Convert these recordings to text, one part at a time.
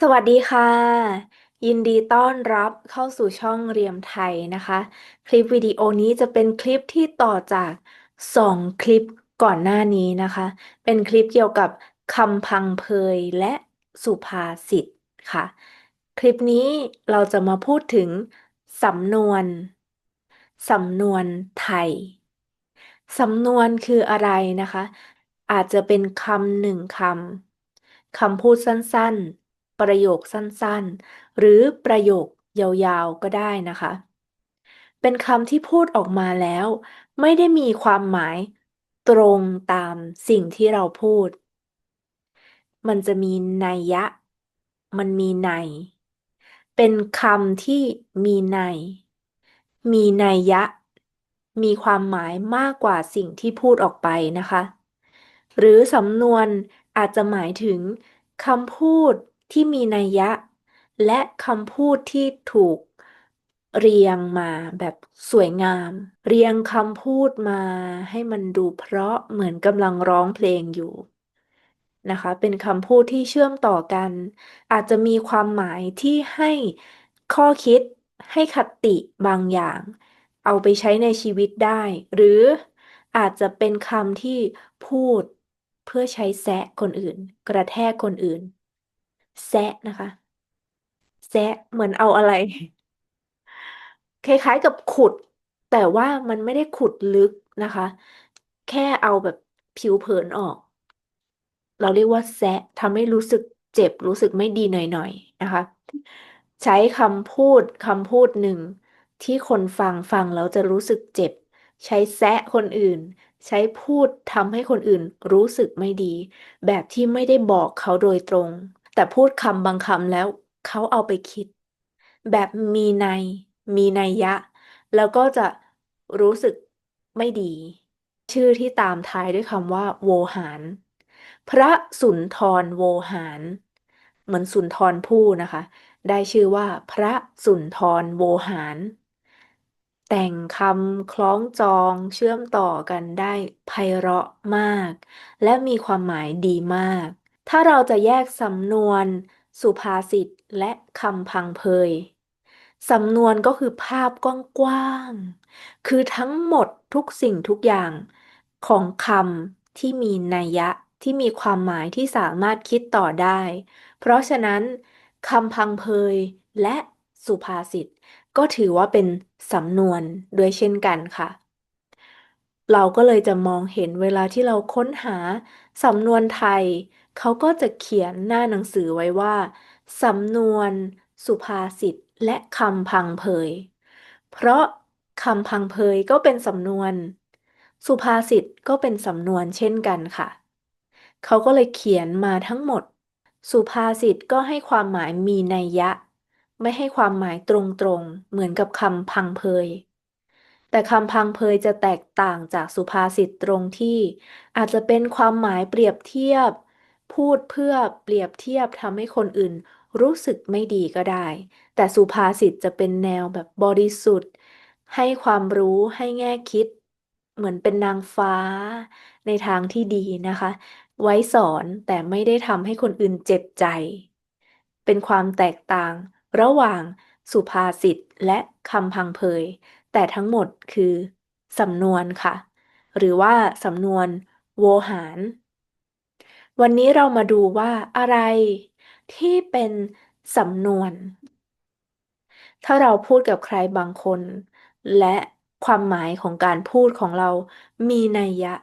สวัสดีค่ะ ยินดีต้อนรับเข้าสู่ช่องเรียมไทยนะคะ คลิปวิดีโอนี้จะเป็นคลิปที่ต่อจากสองคลิปก่อนหน้านี้นะคะ เป็นคลิปเกี่ยวกับคำพังเพยและสุภาษิตค่ะ คลิปนี้เราจะมาพูดถึงสำนวนสำนวนไทย สำนวนคืออะไรนะคะ อาจจะเป็นคำหนึ่งคำคำพูดสั้นๆ ประโยคสั้นๆ หรือประโยคยาวๆก็ได้นะคะ เป็นคำที่พูดออกมาแล้ว ไม่ได้มีความหมายตรงตามสิ่งที่เราพูด มันจะมีนัยยะ มันมีในเป็นคำที่มีใน มีนัยยะ มีความหมายมากกว่าสิ่งที่พูดออกไปนะคะ หรือสำนวนอาจจะหมายถึงคำพูด ที่มีนัยยะ และคำพูดที่ถูกเรียงมาแบบสวยงาม เรียงคำพูดมาให้มันดูเพราะเหมือนกำลังร้องเพลงอยู่นะคะ เป็นคำพูดที่เชื่อมต่อกัน อาจจะมีความหมายที่ให้ข้อคิดให้คติบางอย่าง เอาไปใช้ในชีวิตได้ หรืออาจจะเป็นคำที่พูดเพื่อใช้แซะคนอื่น กระแทกคนอื่น แซะนะคะ แซะเหมือนเอาอะไร คล้ายๆกับขุด แต่ว่ามันไม่ได้ขุดลึกนะคะ แค่เอาแบบผิวเผินออก เราเรียกว่าแซะทำให้รู้สึกเจ็บรู้สึกไม่ดีหน่อยๆนะคะ ใช้คำพูดคำพูดหนึ่งที่คนฟังฟังแล้วจะรู้สึกเจ็บ ใช้แซะคนอื่น ใช้พูดทำให้คนอื่นรู้สึกไม่ดี แบบที่ไม่ได้บอกเขาโดยตรง แต่พูดคำบางคำแล้วเขาเอาไปคิด แบบมีในมีนัยยะ แล้วก็จะรู้สึกไม่ดี ชื่อที่ตามท้ายด้วยคำว่า โวหาร พระสุนทรโวหาร เหมือนสุนทรภู่นะคะ ได้ชื่อว่าพระสุนทรโวหาร แต่งคำคล้องจองเชื่อมต่อกันได้ไพเราะมาก และมีความหมายดีมาก ถ้าเราจะแยกสำนวน สุภาษิตและคำพังเพยสำนวนก็คือภาพกว้างๆ คือทั้งหมดทุกสิ่งทุกอย่างของคำที่มีนัยยะที่มีความหมายที่สามารถคิดต่อได้ เพราะฉะนั้นคำพังเพยและสุภาษิตก็ถือว่าเป็นสำนวนด้วยเช่นกันค่ะ เราก็เลยจะมองเห็นเวลาที่เราค้นหาสำนวนไทย เขาก็จะเขียนหน้าหนังสือไว้ว่า สำนวนสุภาษิตและคำพังเพย เพราะคำพังเพยก็เป็นสำนวน สุภาษิตก็เป็นสำนวนเช่นกันค่ะ เขาก็เลยเขียนมาทั้งหมด สุภาษิตก็ให้ความหมายมีนัยยะ ไม่ให้ความหมายตรงๆ เหมือนกับคำพังเพย แต่คำพังเพยจะแตกต่างจากสุภาษิตตรงที่ อาจจะเป็นความหมายเปรียบเทียบ พูดเพื่อเปรียบเทียบทำให้คนอื่นรู้สึกไม่ดีก็ได้ แต่สุภาษิตจะเป็นแนวแบบบริสุทธิ์ ให้ความรู้ให้แง่คิด เหมือนเป็นนางฟ้า ในทางที่ดีนะคะ ไว้สอนแต่ไม่ได้ทำให้คนอื่นเจ็บใจ เป็นความแตกต่างระหว่างสุภาษิตและคำพังเพย แต่ทั้งหมดคือสำนวนค่ะ หรือว่าสำนวนโวหาร วันนี้เรามาดูว่าอะไรที่เป็นสำนวน ถ้าเราพูดกับใครบางคน และความหมายของการพูดของเรามีนัยยะ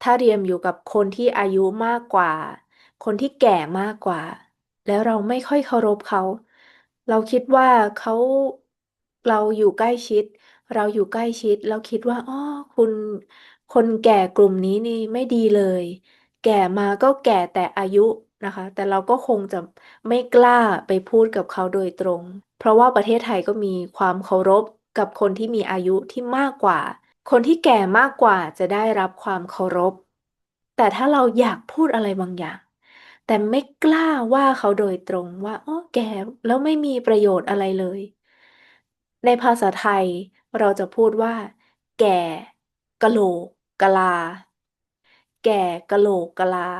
ถ้าเรียมอยู่กับคนที่อายุมากกว่า คนที่แก่มากกว่า แล้วเราไม่ค่อยเคารพเขา เราคิดว่าเขาเราอยู่ใกล้ชิด เราอยู่ใกล้ชิดแล้วคิดว่าอ๋อคุณคนแก่กลุ่มนี้นี่ไม่ดีเลย แก่มาก็แก่แต่อายุนะคะ แต่เราก็คงจะไม่กล้าไปพูดกับเขาโดยตรง เพราะว่าประเทศไทยก็มีความเคารพกับคนที่มีอายุที่มากกว่า คนที่แก่มากกว่าจะได้รับความเคารพ แต่ถ้าเราอยากพูดอะไรบางอย่าง แต่ไม่กล้าว่าเขาโดยตรงว่าอ๋อแก่แล้วไม่มีประโยชน์อะไรเลย ในภาษาไทยเราจะพูดว่า แก่กะโหลกกะลา แก่กะโหลกกะลา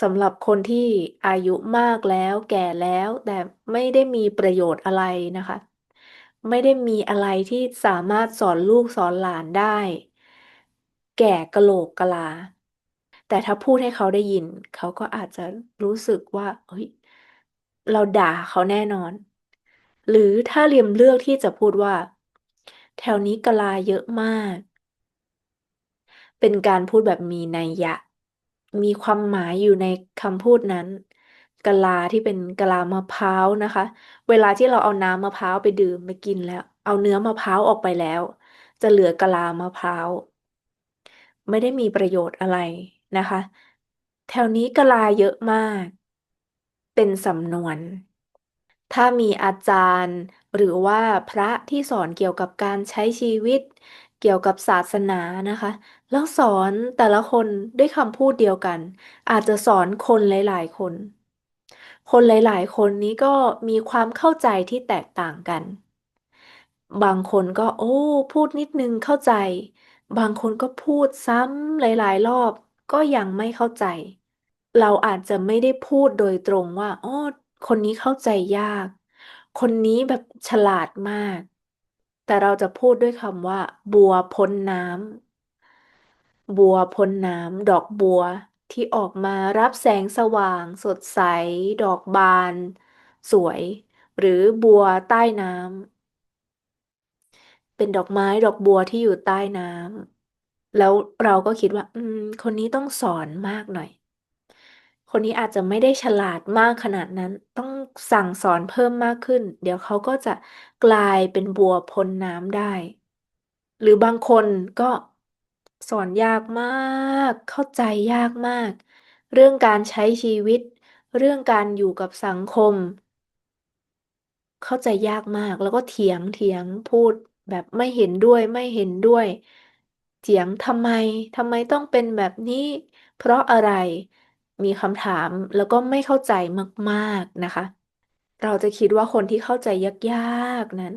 สำหรับคนที่อายุมากแล้ว แก่แล้ว แต่ไม่ได้มีประโยชน์อะไรนะคะ ไม่ได้มีอะไรที่สามารถสอนลูกสอนหลานได้ แก่กะโหลกกะลา แต่ถ้าพูดให้เขาได้ยิน เขาก็อาจจะรู้สึกว่า เฮ้ย เราด่าเขาแน่นอน หรือถ้าเรียมเลือกที่จะพูดว่า แถวนี้กะลาเยอะมาก เป็นการพูดแบบมีนัยยะ มีความหมายอยู่ในคำพูดนั้น กะลาที่เป็นกะลามะพร้าวนะคะ เวลาที่เราเอาน้ำมะพร้าวไปดื่มไปกินแล้ว เอาเนื้อมะพร้าวออกไปแล้ว จะเหลือกะลามะพร้าว ไม่ได้มีประโยชน์อะไรนะคะ แถวนี้กะลาเยอะมาก เป็นสำนวน ถ้ามีอาจารย์ หรือว่าพระที่สอนเกี่ยวกับการใช้ชีวิต เกี่ยวกับศาสนานะคะ แล้วสอนแต่ละคนด้วยคำพูดเดียวกัน อาจจะสอนคนหลาย ๆ คน คนหลาย ๆ คนนี้ก็มีความเข้าใจที่แตกต่างกัน บางคนก็โอ้ พูดนิดนึงเข้าใจ บางคนก็พูดซ้ำหลาย ๆ รอบก็ยังไม่เข้าใจ เราอาจจะไม่ได้พูดโดยตรงว่าอ๋อคนนี้เข้าใจยาก คนนี้แบบฉลาดมาก แต่เราจะพูดด้วยคำว่า บัวพ้นน้ำ บัวพ้นน้ำดอกบัวที่ออกมารับแสงสว่าง สดใส ดอกบาน สวย หรือบัวใต้น้ำเป็นดอกไม้ดอกบัวที่อยู่ใต้น้ำแล้วเราก็คิดว่า อืม คนนี้ต้องสอนมากหน่อย คนนี้อาจจะไม่ได้ฉลาดมากขนาดนั้น ต้องสั่งสอนเพิ่มมากขึ้น เดี๋ยวเขาก็จะกลายเป็นบัวพ้นน้ำได้ หรือบางคนก็ สอนยากมาก เข้าใจยากมาก เรื่องการใช้ชีวิต เรื่องการอยู่กับสังคม เข้าใจยากมาก แล้วก็เถียง เถียง พูดแบบไม่เห็นด้วย ไม่เห็นด้วย เถียง ทำไม ทำไมต้องเป็นแบบนี้ เพราะอะไร มีคำถาม แล้วก็ไม่เข้าใจมาก ๆ นะคะ เราจะคิดว่าคนที่เข้าใจยาก ๆ นั้น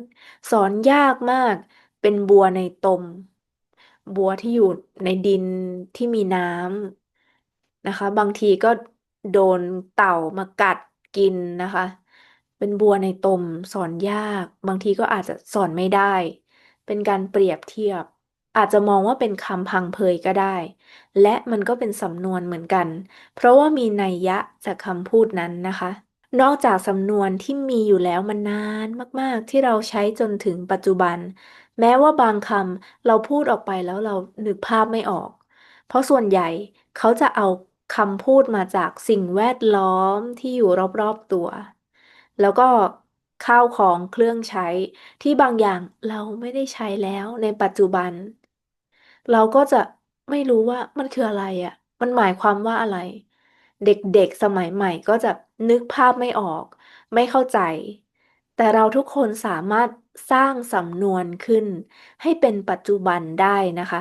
สอนยากมาก เป็นบัวในตม บัวที่อยู่ในดินที่มีน้ำนะคะ บางทีก็โดนเต่ามากัดกินนะคะ เป็นบัวในตมสอนยาก บางทีก็อาจจะสอนไม่ได้ เป็นการเปรียบเทียบ อาจจะมองว่าเป็นคำพังเพยก็ได้ และมันก็เป็นสำนวนเหมือนกัน เพราะว่ามีนัยยะจากคำพูดนั้นนะคะนอกจากสำนวนที่มีอยู่แล้วมานานมาก ๆ ที่เราใช้จนถึงปัจจุบัน แม้ว่าบางคำเราพูดออกไปแล้วเรานึกภาพไม่ออก เพราะส่วนใหญ่เขาจะเอาคำพูดมาจากสิ่งแวดล้อมที่อยู่รอบๆตัว แล้วก็ข้าวของเครื่องใช้ ที่บางอย่างเราไม่ได้ใช้แล้วในปัจจุบัน เราก็จะไม่รู้ว่ามันคืออะไรอะ มันหมายความว่าอะไร เด็กๆสมัยใหม่ก็จะนึกภาพไม่ออก ไม่เข้าใจ แต่เราทุกคนสามารถสร้างสำนวนขึ้น ให้เป็นปัจจุบันได้นะคะ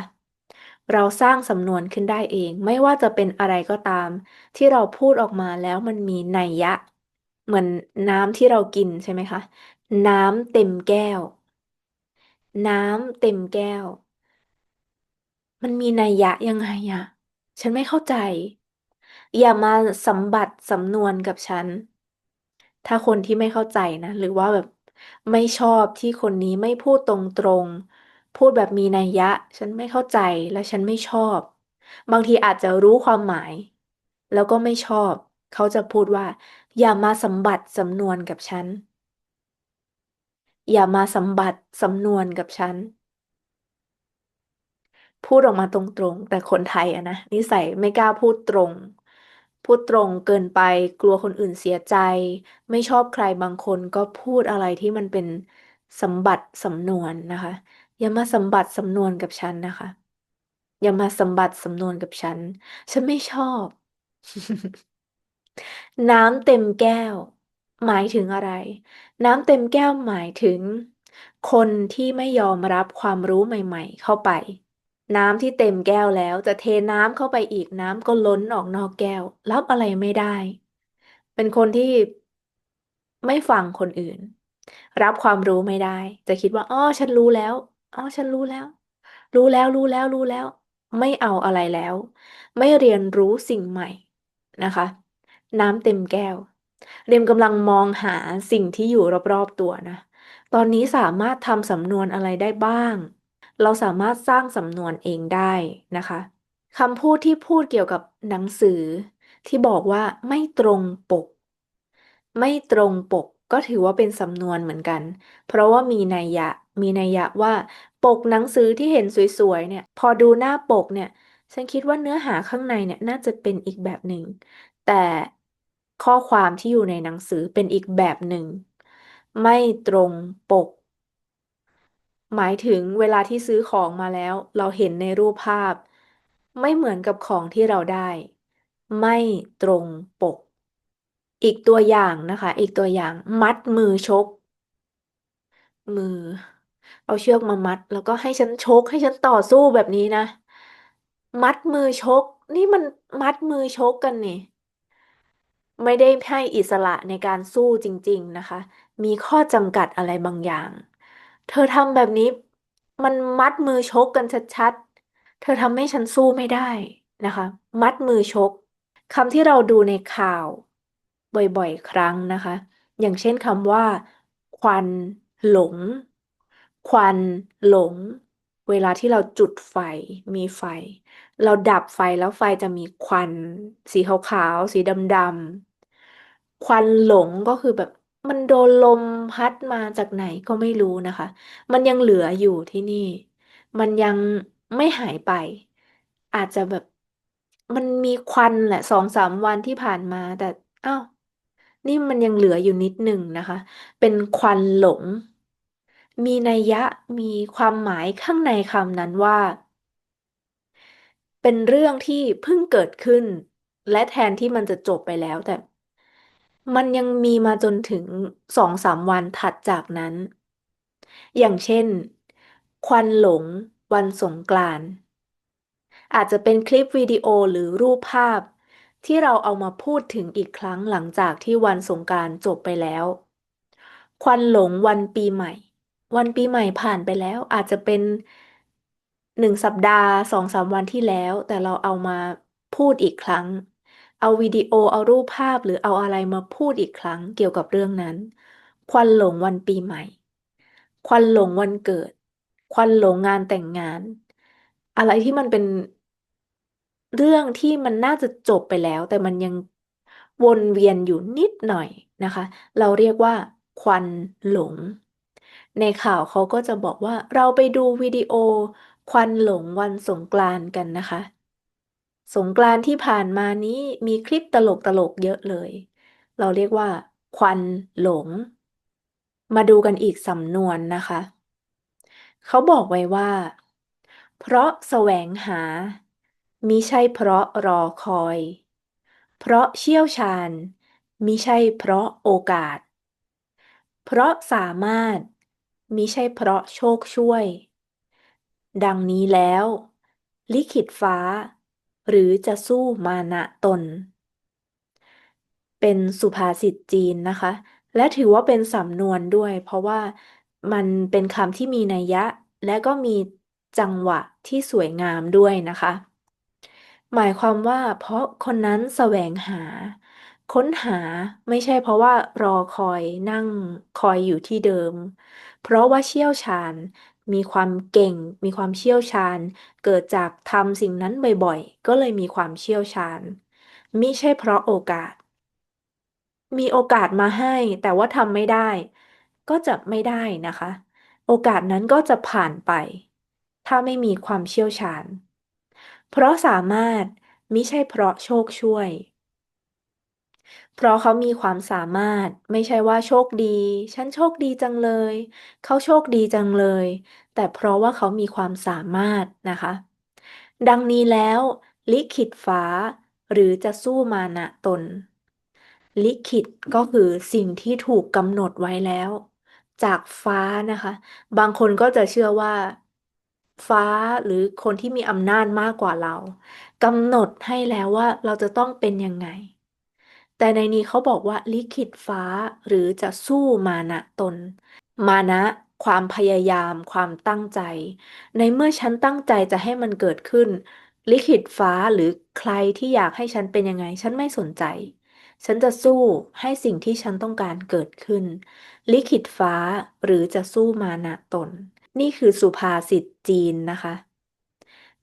เราสร้างสำนวนขึ้นได้เอง ไม่ว่าจะเป็นอะไรก็ตาม ที่เราพูดออกมาแล้วมันมีนัยยะ เหมือนน้ำที่เรากินใช่ไหมคะ น้ำเต็มแก้ว น้ำเต็มแก้ว มันมีนัยยะยังไงอะฉันไม่เข้าใจ อย่ามาสำบัดสำนวนกับฉัน ถ้าคนที่ไม่เข้าใจนะ หรือว่าแบบไม่ชอบที่คนนี้ไม่พูดตรงๆ พูดแบบมีนัยยะ ฉันไม่เข้าใจและฉันไม่ชอบ บางทีอาจจะรู้ความหมาย แล้วก็ไม่ชอบ เขาจะพูดว่า อย่ามาสำบัดสำนวนกับฉัน อย่ามาสำบัดสำนวนกับฉัน พูดออกมาตรงๆ แต่คนไทยอะนะนิสัยไม่กล้าพูดตรง พูดตรงเกินไป กลัวคนอื่นเสียใจ ไม่ชอบใครบางคนก็พูดอะไรที่มันเป็นสมบัติสำนวนนะคะ อย่ามาสมบัติสำนวนกับฉันนะคะ อย่ามาสมบัติสำนวนกับฉัน ฉันไม่ชอบ น้ำเต็มแก้ว หมายถึงอะไร น้ำเต็มแก้วหมายถึง คนที่ไม่ยอมรับความรู้ใหม่ ๆ เข้าไป น้ำที่เต็มแก้วแล้ว จะเทน้ำเข้าไปอีกน้ำก็ล้นออกนอกแก้ว รับอะไรไม่ได้ เป็นคนที่ไม่ฟังคนอื่น รับความรู้ไม่ได้ จะคิดว่าอ๋อฉันรู้แล้วอ๋อฉันรู้แล้ว รู้แล้วรู้แล้วรู้แล้ว ไม่เอาอะไรแล้ว ไม่เรียนรู้สิ่งใหม่นะคะ น้ำเต็มแก้วเรียมกำลังมองหาสิ่งที่อยู่รอบๆตัวนะ ตอนนี้สามารถทำสำนวนอะไรได้บ้าง เราสามารถสร้างสำนวนเองได้นะคะคำพูดที่พูดเกี่ยวกับหนังสือ ที่บอกว่าไม่ตรงปก ไม่ตรงปกก็ถือว่าเป็นสำนวนเหมือนกัน เพราะว่ามีนัยยะ มีนัยยะว่า ปกหนังสือที่เห็นสวยๆเนี่ย พอดูหน้าปกเนี่ย ฉันคิดว่าเนื้อหาข้างในเนี่ยน่าจะเป็นอีกแบบหนึ่ง แต่ข้อความที่อยู่ในหนังสือเป็นอีกแบบหนึ่ง ไม่ตรงปก หมายถึงเวลาที่ซื้อของมาแล้ว เราเห็นในรูปภาพ ไม่เหมือนกับของที่เราได้ ไม่ตรงปก อีกตัวอย่างนะคะ อีกตัวอย่างมัดมือชก มือ เอาเชือกมามัด แล้วก็ให้ฉันชก ให้ฉันต่อสู้แบบนี้นะ มัดมือชก นี่มันมัดมือชกกันนี่ ไม่ได้ให้อิสระในการสู้จริง ๆนะคะ มีข้อจำกัดอะไรบางอย่าง เธอทำแบบนี้ มันมัดมือชกกันชัดๆ เธอทำให้ฉันสู้ไม่ได้นะคะ มัดมือชกคำที่เราดูในข่าว บ่อยๆ ครั้งนะคะ อย่างเช่นคำว่า ควันหลง ควันหลง เวลาที่เราจุดไฟมีไฟ เราดับไฟแล้วไฟจะมีควัน สีขาวๆ สีดำๆควันหลงก็คือแบบ มันโดนลมพัดมาจากไหนก็ไม่รู้นะคะ มันยังเหลืออยู่ที่นี่ มันยังไม่หายไป อาจจะแบบ มันมีควันแหละสองสามวันที่ผ่านมา แต่อ้าวนี่มันยังเหลืออยู่นิดหนึ่งนะคะ เป็นควันหลง มีนัยยะมีความหมายข้างในคำนั้นว่า เป็นเรื่องที่เพิ่งเกิดขึ้น และแทนที่มันจะจบไปแล้วแต่ มันยังมีมาจนถึงสองสามวันถัดจากนั้น อย่างเช่น ควันหลง วันสงกรานต์ อาจจะเป็นคลิปวิดีโอหรือรูปภาพ ที่เราเอามาพูดถึงอีกครั้งหลังจากที่วันสงกรานต์จบไปแล้ว ควันหลงวันปีใหม่ วันปีใหม่ผ่านไปแล้ว อาจจะเป็นหนึ่งสัปดาห์สองสามวันที่แล้ว แต่เราเอามาพูดอีกครั้ง เอาวิดีโอเอารูปภาพหรือเอาอะไรมาพูดอีกครั้งเกี่ยวกับเรื่องนั้น ควันหลงวันปีใหม่ ควันหลงวันเกิด ควันหลงงานแต่งงาน อะไรที่มันเป็นเรื่องที่มันน่าจะจบไปแล้ว แต่มันยังวนเวียนอยู่นิดหน่อยนะคะ เราเรียกว่า ควันหลง ในข่าวเขาก็จะบอกว่าเราไปดูวิดีโอควันหลงวันสงกรานต์กันนะคะ สงกรานต์ที่ผ่านมานี้มีคลิปตลกตลกเยอะเลย เราเรียกว่า ควันหลง มาดูกันอีกสำนวนนะคะ เขาบอกไว้ว่า เพราะแสวงหามิใช่เพราะรอคอย เพราะเชี่ยวชาญมิใช่เพราะโอกาส เพราะสามารถมิใช่เพราะโชคช่วย ดังนี้แล้ว ลิขิตฟ้า หรือจะสู้มานะตน เป็นสุภาษิตจีนนะคะ และถือว่าเป็นสำนวนด้วย เพราะว่ามันเป็นคำที่มีนัยยะ และก็มีจังหวะที่สวยงามด้วยนะคะ หมายความว่าเพราะคนนั้นแสวงหา ค้นหาไม่ใช่เพราะว่ารอคอยนั่งคอยอยู่ที่เดิม เพราะว่าเชี่ยวชาญ มีความเก่ง มีความเชี่ยวชาญ เกิดจากทำสิ่งนั้นบ่อยๆ ก็เลยมีความเชี่ยวชาญ มิใช่เพราะโอกาส มีโอกาสมาให้ แต่ว่าทำไม่ได้ ก็จะไม่ได้นะคะ โอกาสนั้นก็จะผ่านไป ถ้าไม่มีความเชี่ยวชาญ เพราะสามารถมิใช่เพราะโชคช่วย เพราะเขามีความสามารถ ไม่ใช่ว่าโชคดี ฉันโชคดีจังเลย เขาโชคดีจังเลย แต่เพราะว่าเขามีความสามารถนะคะ ดังนี้แล้ว ลิขิตฟ้า หรือจะสู้มานะตน ลิขิตก็คือสิ่งที่ถูกกำหนดไว้แล้ว จากฟ้านะคะ บางคนก็จะเชื่อว่า ฟ้าหรือคนที่มีอำนาจมากกว่าเรากำหนดให้แล้วว่าเราจะต้องเป็นยังไง แต่ในนี้เขาบอกว่าลิขิตฟ้าหรือจะสู้มานะตน มานะ ความพยายาม ความตั้งใจ ในเมื่อฉันตั้งใจจะให้มันเกิดขึ้น ลิขิตฟ้าหรือใครที่อยากให้ฉันเป็นยังไง ฉันไม่สนใจ ฉันจะสู้ให้สิ่งที่ฉันต้องการเกิดขึ้น ลิขิตฟ้าหรือจะสู้มานะตน นี่คือสุภาษิตจีนนะคะ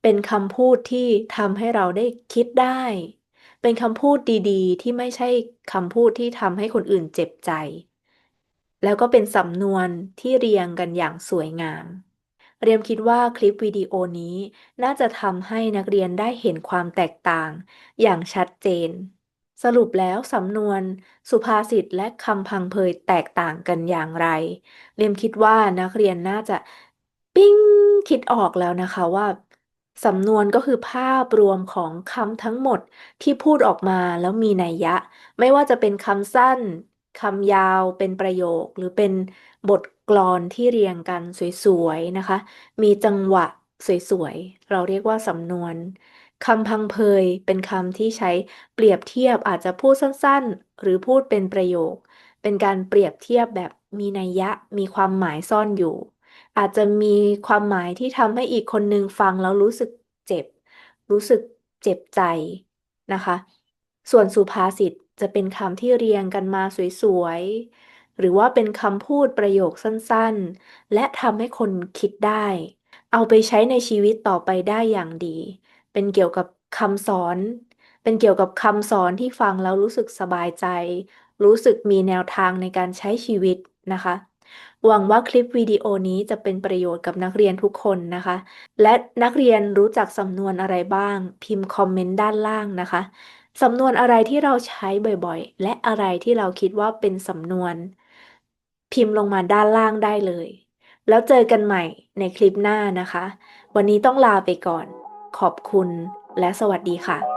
เป็นคำพูดที่ทำให้เราได้คิดได้ เป็นคำพูดดี ๆ ที่ไม่ใช่คำพูดที่ทำให้คนอื่นเจ็บใจ แล้วก็เป็นสำนวนที่เรียงกันอย่างสวยงาม เรียมคิดว่าคลิปวิดีโอนี้น่าจะทำให้นักเรียนได้เห็นความแตกต่างอย่างชัดเจน สรุปแล้วสำนวน สุภาษิตและคำพังเพยแตกต่างกันอย่างไร เรียมคิดว่านักเรียนน่าจะปิ้งคิดออกแล้วนะคะว่า สำนวนก็คือภาพรวมของคำทั้งหมดที่พูดออกมาแล้วมีนัยยะ ไม่ว่าจะเป็นคำสั้นคำยาวเป็นประโยค หรือเป็นบทกลอนที่เรียงกันสวยๆนะคะ มีจังหวะสวยๆ เราเรียกว่าสำนวนคำพังเพยเป็นคำที่ใช้เปรียบเทียบอาจจะพูดสั้นๆ หรือพูดเป็นประโยค เป็นการเปรียบเทียบแบบมีนัยยะมีความหมายซ่อนอยู่ อาจจะมีความหมายที่ทำให้อีกคนหนึ่งฟังแล้วรู้สึกเจ็บ รู้สึกเจ็บใจนะคะ ส่วนสุภาษิตจะเป็นคำที่เรียงกันมาสวยๆ หรือว่าเป็นคำพูดประโยคสั้นๆ และทำให้คนคิดได้ เอาไปใช้ในชีวิตต่อไปได้อย่างดี เป็นเกี่ยวกับคำสอน เป็นเกี่ยวกับคำสอนที่ฟังแล้วรู้สึกสบายใจ รู้สึกมีแนวทางในการใช้ชีวิตนะคะ หวังว่าคลิปวิดีโอนี้จะเป็นประโยชน์กับนักเรียนทุกคนนะคะ และนักเรียนรู้จักสำนวนอะไรบ้าง พิมพ์คอมเมนต์ด้านล่างนะคะ สำนวนอะไรที่เราใช้บ่อยๆ และอะไรที่เราคิดว่าเป็นสำนวน พิมพ์ลงมาด้านล่างได้เลย แล้วเจอกันใหม่ในคลิปหน้านะคะ วันนี้ต้องลาไปก่อน ขอบคุณและสวัสดีค่ะ